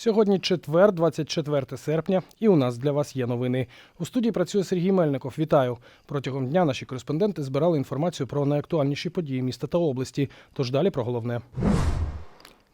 Сьогодні четвер, 24 серпня, і у нас для вас є новини. У студії працює Сергій Мельников. Вітаю. Протягом дня наші кореспонденти збирали інформацію про найактуальніші події міста та області. Тож далі про головне.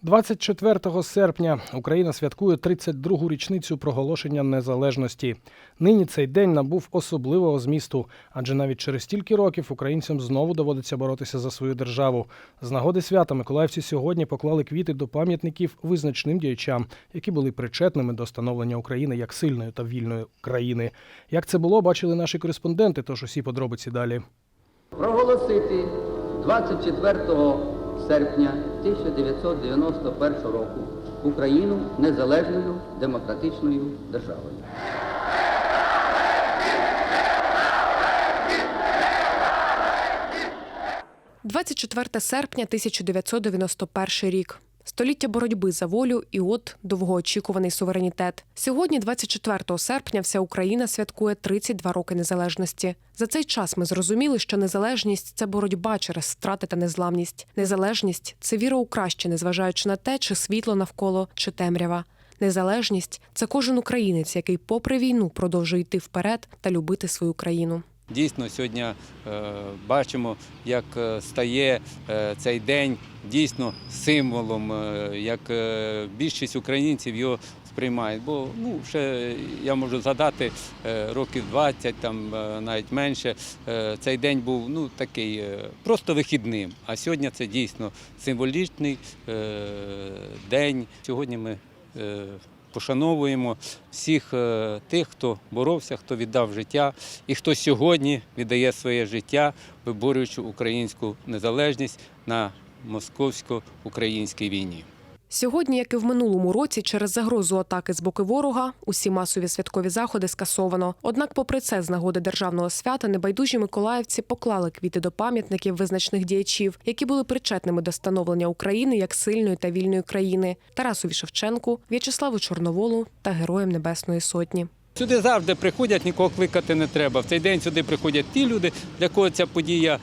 24 серпня Україна святкує 32-гу річницю проголошення незалежності. Нині цей день набув особливого змісту, адже навіть через стільки років українцям знову доводиться боротися за свою державу. З нагоди свята миколаївці сьогодні поклали квіти до пам'ятників визначним діячам, які були причетними до становлення України як сильної та вільної країни. Як це було, бачили наші кореспонденти. Тож усі подробиці далі. проголосити 24 серпня 1991 року Україну незалежною демократичною державою. 24 серпня 1991 рік. Століття боротьби за волю і от довгоочікуваний суверенітет. Сьогодні, 24 серпня, вся Україна святкує 32 роки незалежності. За цей час ми зрозуміли, що незалежність це боротьба через страти та незламність. Незалежність це віра у краще, незважаючи на те, чи світло навколо, чи темрява. Незалежність це кожен українець, який, попри війну, продовжує йти вперед та любити свою країну. Дійсно, сьогодні е, бачимо, як е, стає е, цей день дійсно символом, як більшість українців його сприймають. Бо ну, ще я можу згадати років 20, там навіть менше. Цей день був ну, такий просто вихідним. А сьогодні це дійсно символічний день. Сьогодні ми пошановуємо всіх е, тих, хто боровся, хто віддав життя, і хто сьогодні віддає своє життя, виборюючи українську незалежність на московсько-українській війні. Сьогодні, як і в минулому році, через загрозу атаки з боку ворога, усі масові святкові заходи скасовано. Однак, попри це, з нагоди державного свята небайдужі миколаївці поклали квіти до пам'ятників визначних діячів, які були причетними до становлення України як сильної та вільної країни Тарасові Шевченку, В'ячеславу Чорноволу та Героям Небесної Сотні. Сюди завжди приходять, нікого кликати не треба. В цей день сюди приходять ті люди, для кого ця подія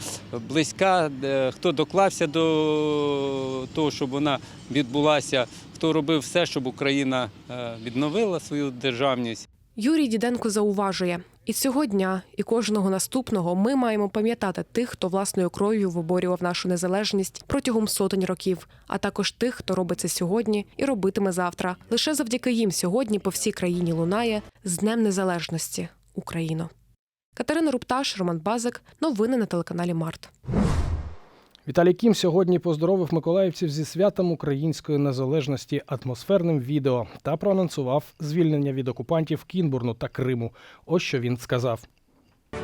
близька, хто доклався до того, щоб вона відбулася, хто робив все, щоб Україна е, відновила свою державність. Юрій Діденко зауважує, і цього дня, і кожного наступного ми маємо пам'ятати тих, хто власною кров'ю виборював нашу незалежність протягом сотень років, а також тих, хто робить це сьогодні і робитиме завтра. Лише завдяки їм сьогодні по всій країні лунає з Днем Незалежності Україно. Катерина Рупташ, Роман Базик. Новини на телеканалі Март. Віталій Кім сьогодні поздоровив миколаївців зі святом української незалежності атмосферним відео та проанонсував звільнення від окупантів Кінбурну та Криму. Ось що він сказав.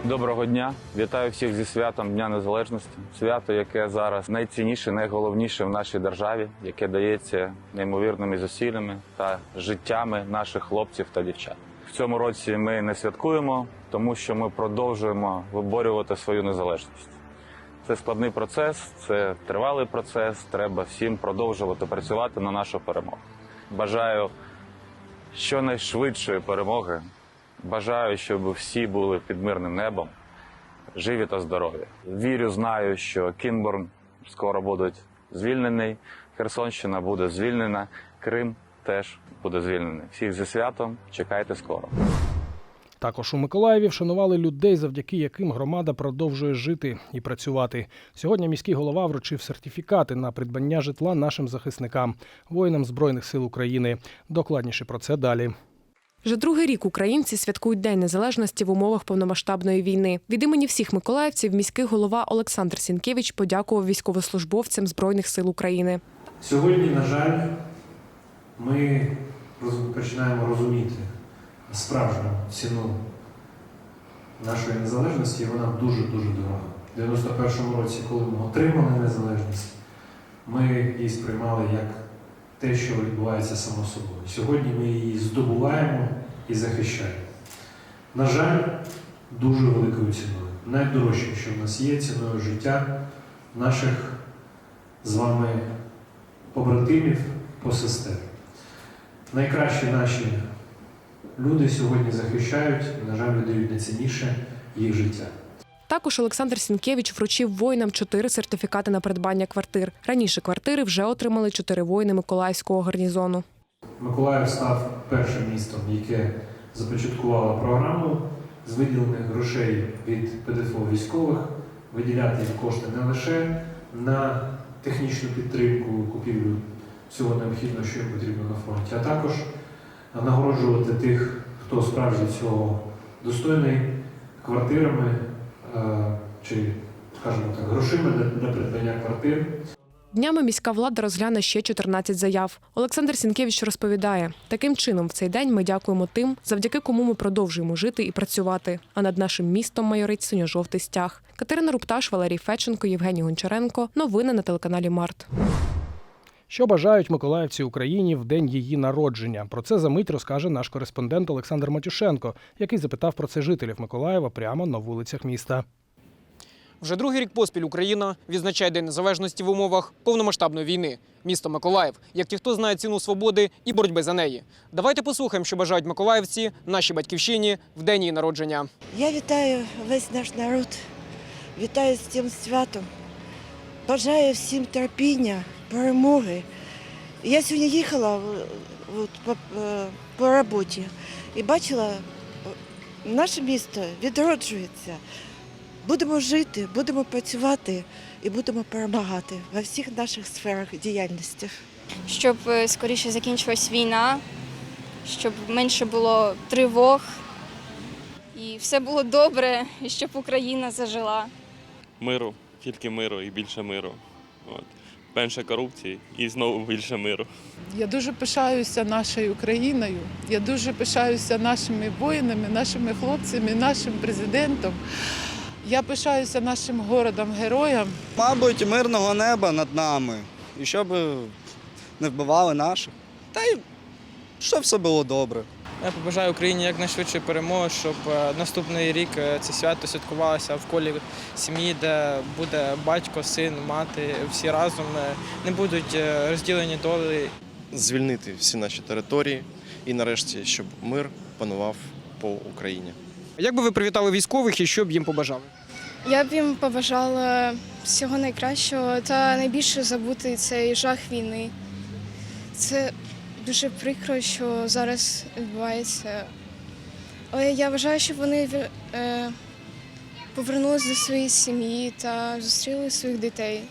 Доброго дня! Вітаю всіх зі святом Дня Незалежності. Свято, яке зараз найцінніше, найголовніше в нашій державі, яке дається неймовірними зусиллями та життями наших хлопців та дівчат. В цьому році ми не святкуємо, тому що ми продовжуємо виборювати свою незалежність. Це складний процес, це тривалий процес. Треба всім продовжувати працювати на нашу перемогу. Бажаю щонайшвидшої перемоги. Бажаю, щоб всі були під мирним небом, живі та здорові. Вірю, знаю, що Кінбурн скоро буде звільнений, Херсонщина буде звільнена, Крим теж буде звільнений. Всіх зі святом чекайте скоро. Також у Миколаєві вшанували людей, завдяки яким громада продовжує жити і працювати. Сьогодні міський голова вручив сертифікати на придбання житла нашим захисникам, воїнам Збройних сил України. Докладніше про це далі. Вже другий рік українці святкують День Незалежності в умовах повномасштабної війни. Від імені всіх миколаївців міський голова Олександр Сінкевич подякував військовослужбовцям Збройних сил України. Сьогодні, на жаль, ми починаємо розуміти справжню ціну нашої незалежності, і вона дуже-дуже дорога. У 91-му році, коли ми отримали незалежність, ми її сприймали як те, що відбувається само собою. Сьогодні ми її здобуваємо і захищаємо. На жаль, дуже великою ціною. Найдорожчим, що в нас є, ціною життя наших з вами побратимів, посестер. Найкращі наші люди сьогодні захищають, на жаль, віддають найцінніше їх життя. Також Олександр Сінкевич вручив воїнам чотири сертифікати на придбання квартир. Раніше квартири вже отримали чотири воїни Миколаївського гарнізону. Миколаїв став першим містом, яке започаткувало програму з виділених грошей від ПДФО військових, виділяти їх кошти не лише на технічну підтримку, купівлю всього необхідного, що їм потрібно на фронті, а також нагороджувати тих, хто справді цього достойний квартирами е, чи, скажімо так, грошима для, придбання квартир. Днями міська влада розгляне ще 14 заяв. Олександр Сінкевич розповідає: таким чином, в цей день ми дякуємо тим, завдяки кому ми продовжуємо жити і працювати. А над нашим містом майорить синьо-жовтий стяг. Катерина Рупташ, Валерій Феченко, Євгеній Гончаренко. Новини на телеканалі Март. Що бажають миколаївці Україні в день її народження? Про це за мить розкаже наш кореспондент Олександр Матюшенко, який запитав про це жителів Миколаєва прямо на вулицях міста. Вже другий рік поспіль Україна відзначає День Незалежності в умовах повномасштабної війни. Місто Миколаїв, як ті, хто знає ціну свободи і боротьби за неї. Давайте послухаємо, що бажають миколаївці нашій батьківщині в день її народження. Я вітаю весь наш народ, вітаю з цим святом. Бажаю всім терпіння, перемоги. Я сьогодні їхала от, по, е, по роботі і бачила, е, наше місто відроджується. Будемо жити, будемо працювати і будемо перемагати во всіх наших сферах діяльності. щоб е, скоріше закінчилась війна, щоб менше було тривог і все було добре, і щоб Україна зажила. миру, тільки миру і більше миру. От. Менше корупції і знову більше миру. Я дуже пишаюся нашою Україною. Я дуже пишаюся нашими воїнами, нашими хлопцями, нашим президентом. Я пишаюся нашим городом-героям. Мабуть, мирного неба над нами. І щоб не вбивали наших. Та й щоб все було добре. Я побажаю Україні якнайшвидше перемоги, щоб е, наступний рік е, це свято святкувалося в колі сім'ї, де буде батько, син, мати, всі разом е, не будуть розділені долі. звільнити всі наші території і нарешті, щоб мир панував по Україні. Як би ви привітали військових і що б їм побажали? Я б їм побажала всього найкращого та найбільше забути цей жах війни. Це дуже прикро, що зараз відбувається. Але я вважаю, щоб вони е, повернулися до своєї сім'ї та зустріли своїх дітей.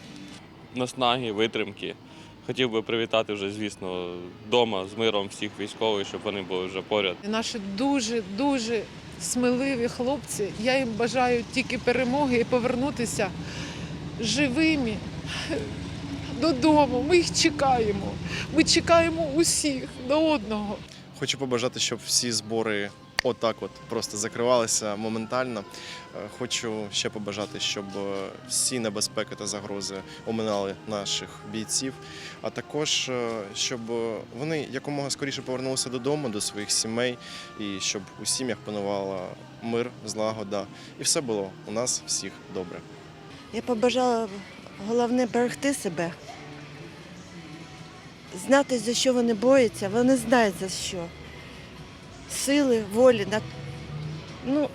Наснаги, витримки. Хотів би привітати вже, звісно, вдома з миром всіх військових, щоб вони були вже поряд. Наші дуже дуже сміливі хлопці. Я їм бажаю тільки перемоги і повернутися живими додому. Ми їх чекаємо. Ми чекаємо усіх до одного. Хочу побажати, щоб всі збори отак от просто закривалися моментально. Е, Хочу ще побажати, щоб е, всі небезпеки та загрози оминали наших бійців, а також е, щоб вони якомога скоріше повернулися додому, до своїх сімей, і щоб у сім'ях панувала мир, злагода, і все було у нас всіх добре. Я побажала головне берегти себе, знати, за що вони борються, вони знають за що. Сили, волі, ну,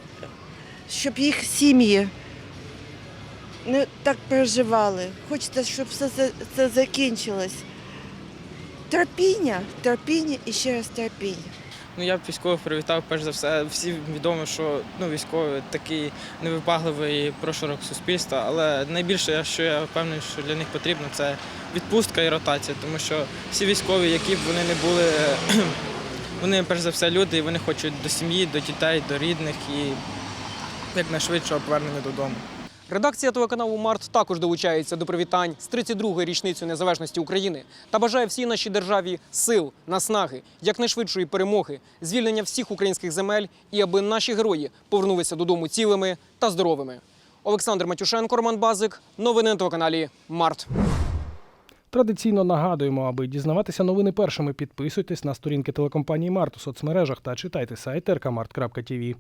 щоб їх сім'ї не так переживали. Хочеться, щоб все це закінчилось. Терпіння, терпіння і ще раз терпіння. Ну я б військових привітав перш за все. Всі відомо, що ну військові такий невибагливий прошарок суспільства. Але найбільше, що я впевнений, що для них потрібно, це відпустка і ротація, тому що всі військові, які б вони не були, вони перш за все люди, і вони хочуть до сім'ї, до дітей, до рідних і якнайшвидшого повернення додому. Редакція телеканалу Март також долучається до привітань з 32-ї річницею незалежності України та бажає всій нашій державі сил, наснаги, якнайшвидшої перемоги, звільнення всіх українських земель і аби наші герої повернулися додому цілими та здоровими. Олександр Матюшенко, Роман Базик. Новини на телеканалі Март. Традиційно нагадуємо, аби дізнаватися новини першими, підписуйтесь на сторінки телекомпанії Март у соцмережах та читайте сайт rkmart.tv.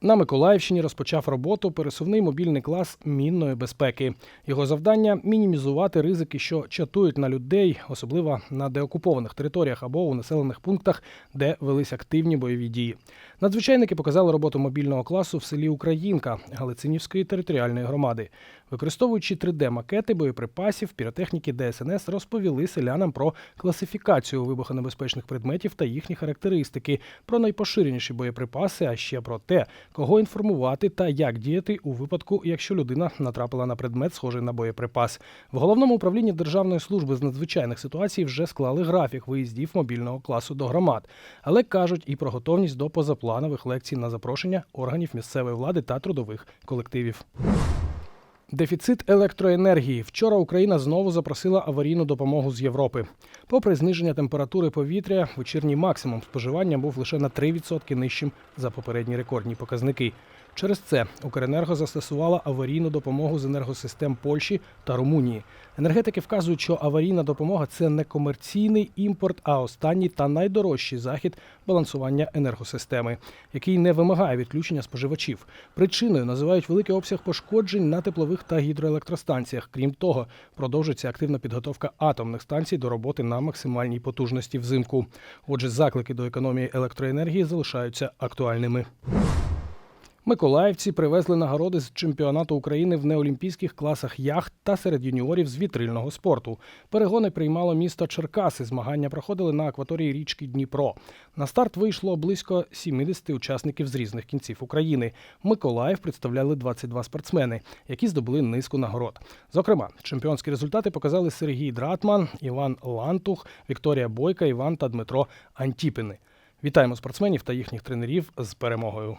На Миколаївщині розпочав роботу пересувний мобільний клас мінної безпеки. Його завдання мінімізувати ризики, що чатують на людей, особливо на деокупованих територіях або у населених пунктах, де велись активні бойові дії. Надзвичайники показали роботу мобільного класу в селі Українка Галицинівської територіальної громади. Використовуючи 3D-макети боєприпасів, піротехніки ДСНС розповіли селянам про класифікацію вибухонебезпечних предметів та їхні характеристики, про найпоширеніші боєприпаси, а ще про те, кого інформувати та як діяти у випадку, якщо людина натрапила на предмет, схожий на боєприпас. В головному управлінні Державної служби з надзвичайних ситуацій вже склали графік виїздів мобільного класу до громад, але кажуть і про готовність до позапланових лекцій на запрошення органів місцевої влади та трудових колективів. Дефіцит електроенергії. Вчора Україна знову запросила аварійну допомогу з Європи. Попри зниження температури повітря, вечірній максимум споживання був лише на 3% нижчим за попередні рекордні показники. Через це Укренерго застосувала аварійну допомогу з енергосистем Польщі та Румунії. Енергетики вказують, що аварійна допомога це не комерційний імпорт, а останній та найдорожчий захід балансування енергосистеми, який не вимагає відключення споживачів. Причиною називають великий обсяг пошкоджень на теплових та гідроелектростанціях. Крім того, продовжується активна підготовка атомних станцій до роботи на максимальній потужності взимку. Отже, заклики до економії електроенергії залишаються актуальними. Миколаївці привезли нагороди з чемпіонату України в неолімпійських класах яхт та серед юніорів з вітрильного спорту. Перегони приймало місто Черкаси. Змагання проходили на акваторії річки Дніпро. На старт вийшло близько 70 учасників з різних кінців України. Миколаїв представляли 22 спортсмени, які здобули низку нагород. Зокрема, чемпіонські результати показали Сергій Дратман, Іван Лантух, Вікторія Бойка, Іван та Дмитро Антіпини. Вітаємо спортсменів та їхніх тренерів з перемогою.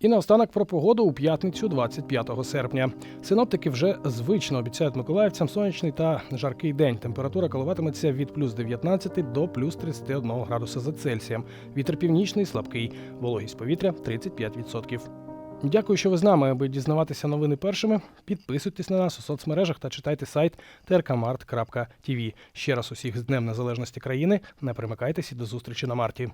І наостанок про погоду у п'ятницю, 25 серпня. Синоптики вже звично обіцяють миколаївцям сонячний та жаркий день. Температура коливатиметься від плюс 19 до плюс 31 градуса за Цельсієм. Вітер північний, слабкий, вологість повітря 35%. Дякую, що ви з нами. Аби дізнаватися новини першими, підписуйтесь на нас у соцмережах та читайте сайт trkmart.tv. Ще раз усіх з Днем Незалежності країни. Не примикайтеся до зустрічі на марті.